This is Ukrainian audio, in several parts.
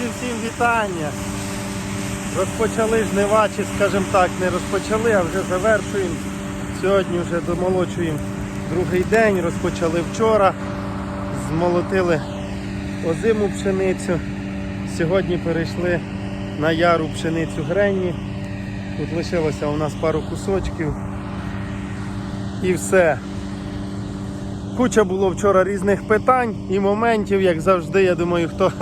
Друзі, всім вітання! Розпочали жнива, чи скажімо так, не розпочали, а вже завершуємо. Сьогодні вже домолочуємо другий день, розпочали вчора, змолотили озиму пшеницю. Сьогодні перейшли на яру пшеницю гренні. Тут лишилося у нас пару кусочків. І все. Куча було вчора різних питань і моментів, як завжди, я думаю, хто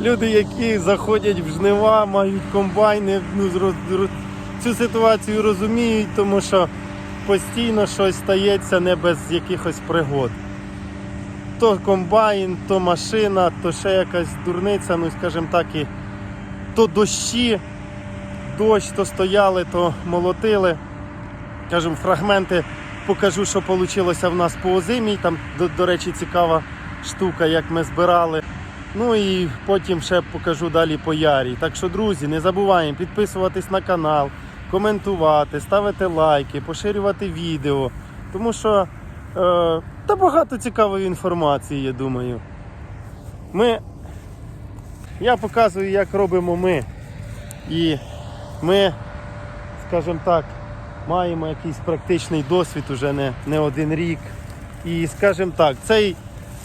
люди, які заходять в жнива, мають комбайни, ну, цю ситуацію розуміють, тому що постійно щось стається не без якихось пригод. То комбайн, то машина, то ще якась дурниця, ну скажімо так, і то дощі, дощ, то стояли, то молотили. Кажемо, фрагменти покажу, що вийшло в нас по озимій. Там, до, до речі, цікава штука, як ми збирали. Ну і потім ще покажу далі по ярі. Так що, друзі, не забуваємо підписуватись на канал, коментувати, ставити лайки, поширювати відео. Тому що е, та багато цікавої інформації, я думаю. Ми, я показую, як робимо ми. І ми, скажімо так, маємо якийсь практичний досвід уже не, не один рік. І скажімо так, цей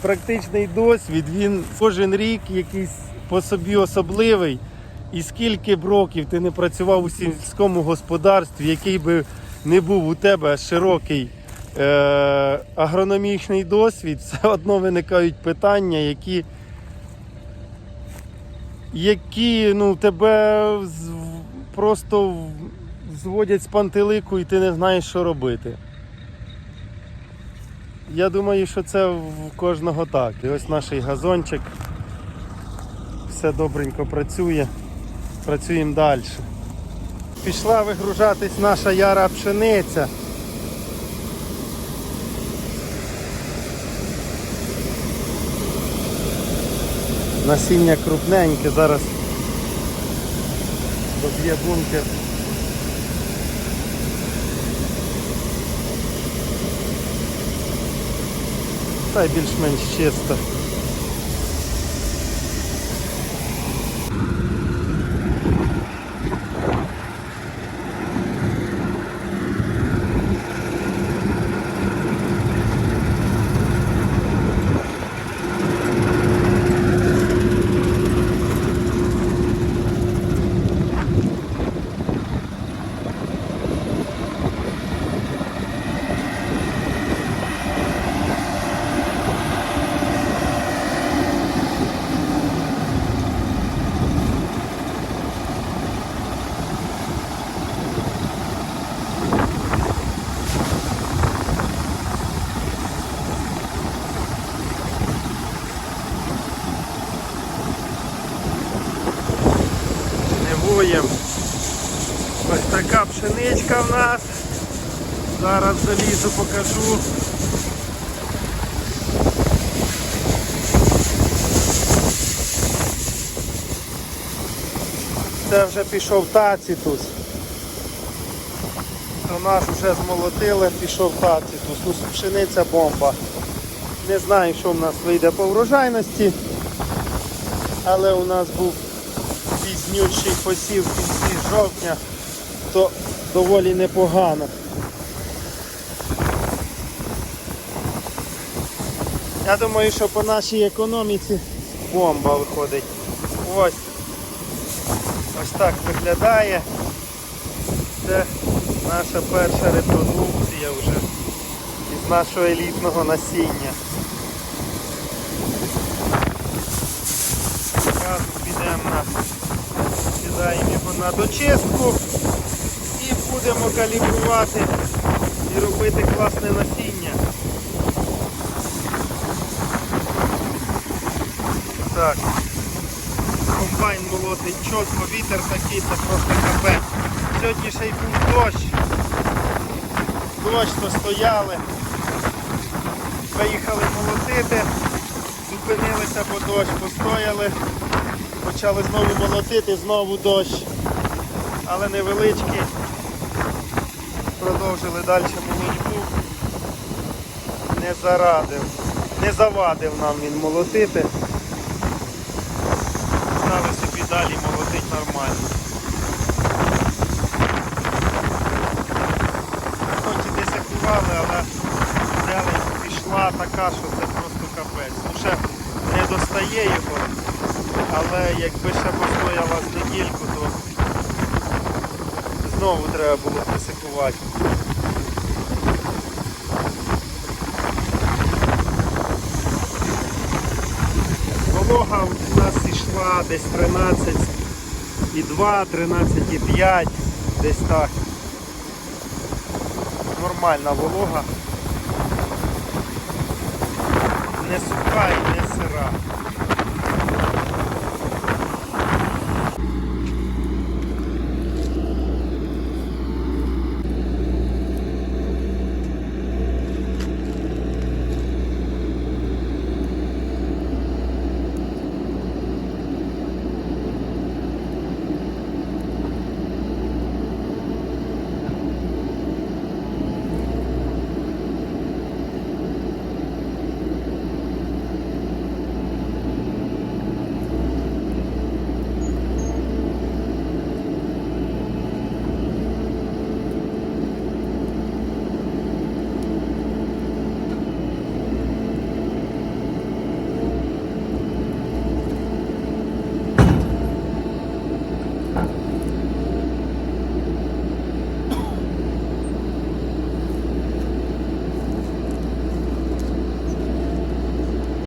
практичний досвід, він кожен рік якийсь по собі особливий. І скільки б років ти не працював у сільському господарстві, який би не був у тебе широкий е- агрономічний досвід, все одно виникають питання, які, які ну, тебе просто зводять з пантелику і ти не знаєш, що робити. Я думаю, що це в кожного так. І ось наш газончик. Все добренько працює. Працюємо далі. Пішла вигружатись наша яра пшениця. Насіння крупненьке, зараз доб'є бункер. Та й більш-менш чисто. Жнивуємо. Ось така пшеничка в нас. Зараз залізу покажу. Це вже пішов тацітус. То наш вже змолотили, пішов тацітус. Ну, пшениця бомба. Не знаю, що в нас вийде по врожайності, але у нас був пізнючий посів в кінці жовтня, то доволі непогано. Я думаю, що по нашій економіці бомба виходить. Ось. Ось так виглядає. Це наша перша репродукція вже із нашого елітного насіння. Зразу підемо на кидаємо його на дочистку і будемо калібрувати і робити класне насіння. Так. Молотить чітко, вітер такий, це просто капець. Сьогодні ще й був дощ. Дощ то стояли. Виїхали молотити, зупинилися, бо дощ постояли. Почали знову молотити, знову дощ. Але невеличкий. Продовжили далі молодьбу. Не зарадив. Не завадив нам він молотити далі молодить нормально. Хоч і десь акували, але зелень пішла така, що це просто капець. Ну ще не достає його, але якби ще постояла з недільку, то знову треба було присипувати. Волога у десь 13 і 2, 13 і 5, десь так. Нормальна волога. Не суха не сира.